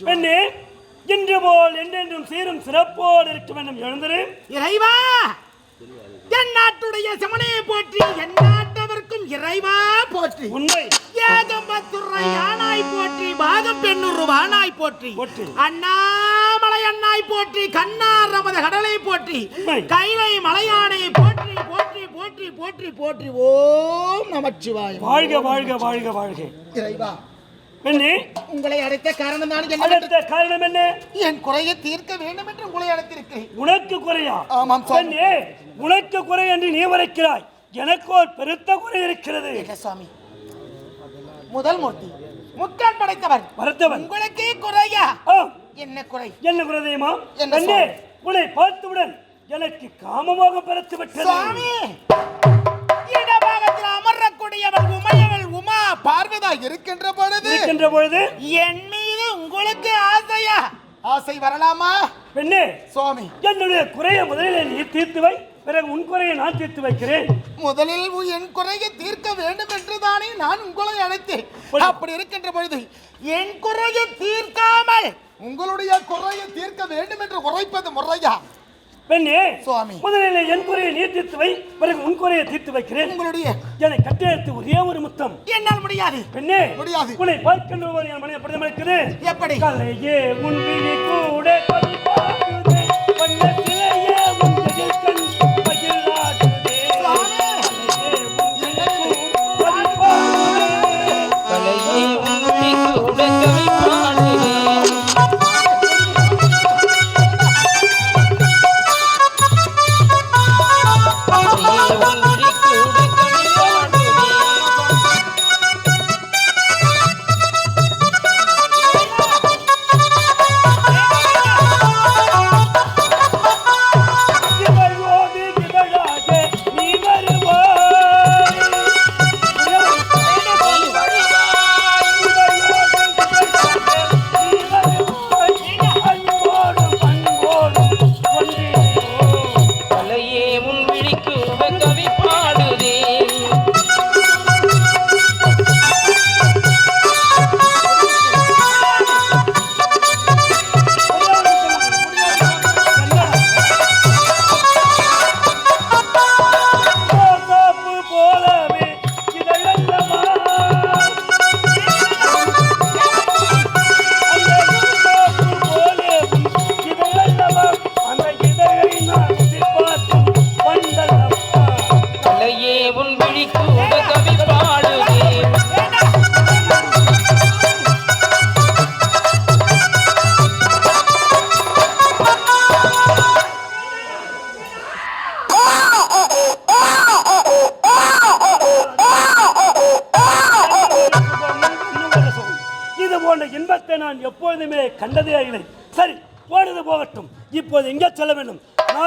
பெண்ணே இன்று போல் என்றென்றும் சீரும் சிறப்போடு இருக்க வேண்டும் எழுந்திரு இறைவா! என் நாட்டுடைய செமனையை போற்றி என் நாட்டவர்க்கும் இறைவா போற்றி. உண்மை ஏகம்பத்துறை யானாய் போற்றி பாகம் பெண்ணுரு வானாய் போற்றி. போற்றி. அண்ணாமலை அண்ணாய் போற்றி கண்ணார் நமது கடலை போற்றி. கைலை மலையானை போற்றி போற்றி போற்றி போற்றி போற்றி. ஓம் நமச்சிவாய் வாழ்க வாழ்க வாழ்க வாழ்க. இறைவா! பெண்ணே உங்களை அழைத்த காரணம் தான் என்ன? அடுத்த காரணம் என்ன? என் குறையை தீர்க்க வேண்டும் என்று உங்களை அழைத்திருக்கிறேன். உனக்கு குறையா? ஆமாம். பெண்ணே உனக்கு குறை என்று நீ வரைக்கிறாய் எனக்கு ஒரு பெருத்த குறை இருக்கிறது. சுவாமி முதல் மூர்த்தி முக்கால் படைத்தவர். மறுத்தவன் உங்களுக்கே குறையா? என்ன குறை? என்ன குறை தெரியுமா? என்ன? உன்னை பார்த்தவுடன் எனக்கு காமமாக பிறத்து விட்டது சுவாமி இருக்கின்ற பொழுது இருக்கின்ற பொழுது என் மீது உங்களுக்கு ஆசையா? ஆசை வரலாமா? பெண்ணே சுவாமி. என்னுடைய குறையை முதலில் நீ தீர்த்து வை. பிறகு உன் குறையை நான் தீர்த்து வைக்கிறேன். முதலில் என் குறையை தீர்க்க வேண்டும் என்று தானே நான் உங்களை அழைத்தேன். அப்படி இருக்கின்ற பொழுது என் குறையை தீர்க்காமல் உங்களுடைய குறையை தீர்க்க வேண்டும் என்று உரைப்பது முறையா? பெண்ணே சுவாமி. முதலில் என் குறையை நீ தீர்த்து வை பிறகு உன் குறையை தீர்த்து வைக்கிறேன். உங்களுடைய என்னை கட்டியெடுத்து ஒரே ஒரு முத்தம். என்னால் முடியாது. பெண்ணே முடியாது. உன்னை பார்க்கின்ற போது என் மனைவி எப்படி இருக்குது எப்படி? கலையே உன் விழி கூட பாடுதே வண்ண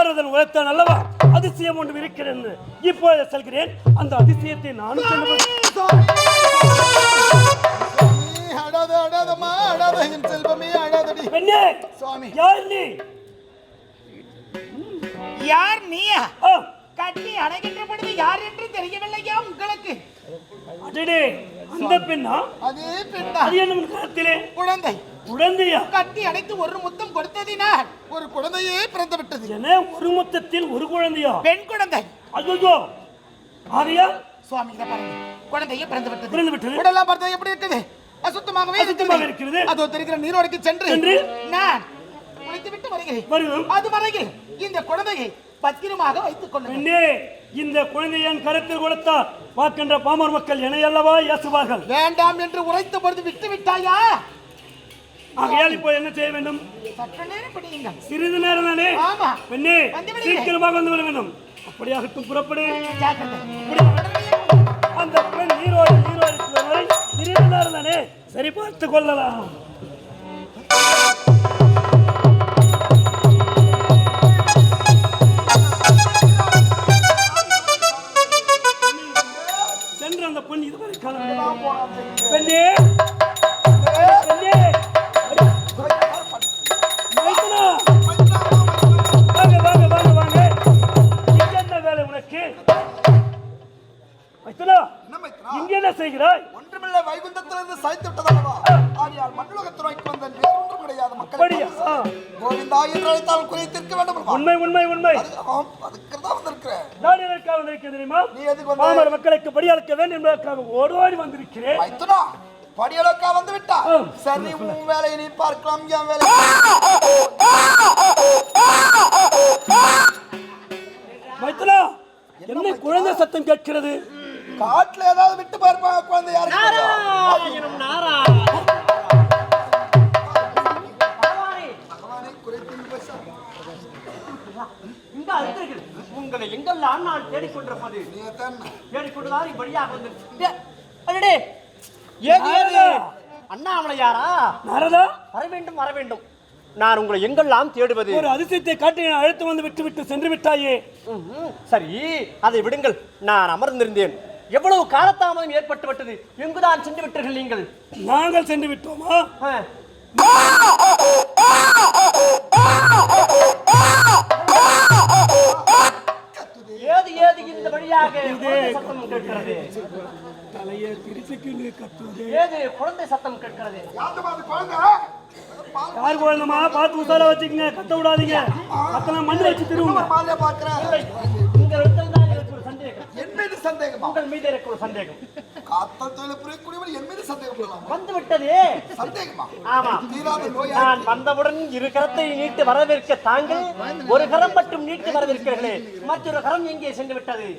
நாரதன் உழைத்தான் அல்லவா அதிசயம் ஒன்று இருக்கிறது. இப்போது செல்கிறேன். அந்த அதிசயத்தை சுவாமி. யார் நீ? யார் நீயா? கட்டி அடைகின்ற பொழுது யார் என்று தெரியவில்லையா உங்களுக்கு? அடடே அந்த பெண்ணா? அதே பெண்ணா. அது என்ன குழந்தை. குழந்தையா? கட்டி அடைத்து ஒரு முத்தம் கொடுத்ததினால் ஒரு குழந்தையே பிறந்து விட்டது என ஒரு மொத்தத்தில் ஒரு குழந்தையா? பெண் குழந்தை. ஐயோ ஆரியா? சுவாமி இதை பாருங்க. குழந்தையே பிறந்து விட்டது பிறந்து விட்டது. உடலாம் பார்த்தா எப்படி இருக்குது? அசுத்தமாகவே அசுத்தமாக இருக்கிறது. அதோ தெரிகிற நீரோடைக்கு சென்று சென்று? நான் குளித்து விட்டு வருகிறேன். வருவோம் அது வரையில் இந்த குழந்தையை பத்திரமாக வைத்துக் பெண்ணே இந்த குழந்தையை என் கருத்தில் கொடுத்தால் பார்க்கின்ற பாமர் மக்கள் அல்லவா ஏசுவார்கள்? வேண்டாம் என்று உரைத்த பொழுது விட்டு விட்டாயா ஆகையால் இப்போ என்ன செய்ய வேண்டும்? சிறிது நேரம் தானே? பெண்ணே சீக்கிரமாக வந்து வர வேண்டும். அப்படியாகட்டும் புறப்படு. அந்த பெண் ஹீரோ ஹீரோ சிறிது நேரம் தானே? சரி பார்த்து கொள்ளலாம். சென்று அந்த பெண் இதுவரை காலம் பெண்ணே அப்படியா? கோவிந்தா என்று அழைத்தால் குறை தீர்க்க வேண்டும்? உண்மை உண்மை உண்மை. அது- ஆமாம், அதுக்கு தான் வந்திருக்கிறேன் நான் எதற்காக வந்திருக்கேன் தெரியுமா? நீ எதுக்கு வந்த? பாமர மக்களுக்கு படியளக்க வேண்டும் என்பதற்காக ஓடோடி வந்திருக்கிறேன். மைத்துனா படியளக்கா வந்து விட்டா. சரி உன் வேலையை நீ பார்க்கலாம் என் வேலை மைத்துனா என்ன குழந்தை சத்தம் கேட்கிறது? காட்டுல ஏதாவது விட்டு பார்ப்பாங்க குழந்தை? நாராயணம் நாராயணம். உங்களை எங்கெல்லாம் நான் தேடிக்கொண்டிருப்பது? தேடிக்கொண்டுதான் இப்படியாக வந்து ஏது ஏது அண்ணாமலையாரா நாரதா. வர வேண்டும் வர வேண்டும். நான் உங்களை எங்கெல்லாம் தேடுவது? ஒரு அதிசயத்தை காட்டி என்னை அழைத்து வந்து விட்டு விட்டு சென்று விட்டாயே. சரி அதை விடுங்கள். நான் அமர்ந்திருந்தேன். எவ்வளவு காலதாமதம் ஏற்பட்டு விட்டது? எங்குதான் சென்று விட்டீர்கள் நீங்கள்? நாங்கள் சென்று விட்டோமா? திருச்சிக்கு கத்துவது ஏது குழந்தை சத்தம் கேட்கிறது? யார் குழந்தைமா பார்த்து உசாரா வச்சுக்கங்க கத்த விடாதீங்க. கத்தனா மண்ணு வச்சு திருவுங்க. மாலையை பார்க்கிறேன் உங்களிடத்தில் தான் எனக்கு ஒரு சந்தேகம். என் மீது சந்தேகமா? உங்கள் மீது எனக்கு ஒரு சந்தேகம். காத்தல் தொழில் புரியக்கூடியவன் என் மீது சந்தேகம் வந்து விட்டதே சந்தேகமா? ஆமா. தீராத நோயா நான் வந்தவுடன் இரு கரத்தை நீட்டு வரவேற்க தாங்கள் ஒரு கரம் மட்டும் நீட்டு வரவேற்கிறீர்களே. மற்றொரு கரம் எங்கே சென்று விட்டது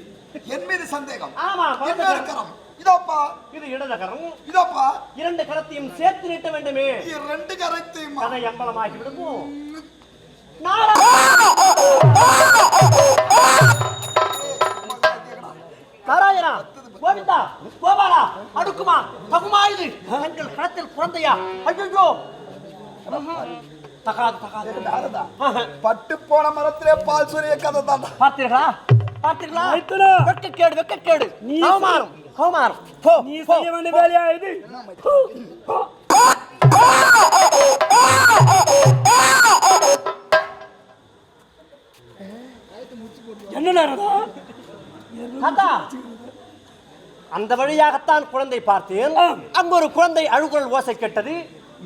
என் மீது சந்தேகம். ஆமா கரம். இதோப்பா. இது இடது கரம். இதோப்பா. இரண்டு கரத்தையும் சேர்த்து நீட்ட வேண்டுமே. இது ரெண்டு கரைத்தையும்? கதை அம்பலமாகி விடுமோ? நாராயணா கோவிந்தா கோபாலா அடுக்குமா தகுமா இது? தங்கள் களத்தில் குழந்தையா? ஐயோ தகாது தகாது. பட்டு போன மரத்திலே பால் சூரிய கதை தான் பார்த்தீர்களா? பார்த்தீர்களா? மைத்துனா. வெட்கக்கேடு வெட்கக்கேடு நீ அவமானம் வேலையா இது என்ன நாரதா தாத்தா அந்த வழியாகத்தான் குழந்தை பார்த்தேன். அங்கு ஒரு குழந்தை அழுகுரல் ஓசை கேட்டது.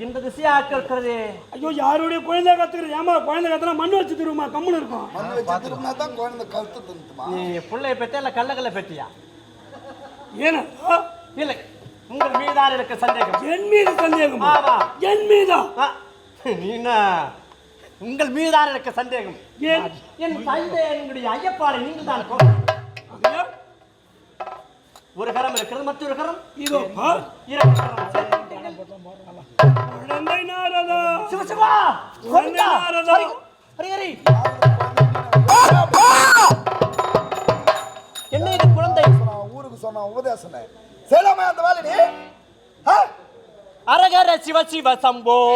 இந்த திசையாக கேட்கிறதே? ஐயோ யாருடைய குழந்தை கத்துக்கிறது? ஏமா குழந்தை கத்துனா மண் வச்சு திருவுமா? கம்முன்னு இருக்கும் மண் வச்சு திரும்பினா தான் குழந்தை கழுத்து தந்துமா நீ பிள்ளைய பெற்ற இல்ல கள்ளக்கல்ல பெற்றியா ஏன்னா இல்லை. உங்கள் மீதுதான் எனக்கு சந்தேகம். என் மீது சந்தேகம்? ஆமா. என் மீதா? ஆ, நீ என்ன? உங்கள் மீதுதான் எனக்கு சந்தேகம். ஏன்? என் தந்தை என்னுடைய ஐயப்பாறை நீங்கள் தான் ஒரு கரம் இருக்கிறது மற்றொரு கரம். இதோ. இரண்டு. குழந்தை நாரதா. சிவசிவா குழந்தை கோவிந்தா, நாரதா. ஹரி, ஹரி, ஹரி. என்ன இது குழந்தை? நான் சொன்ன உபதேசனை செய்யலாமா அந்த வேலை நீ அரகர சிவ சிவ சம்போ.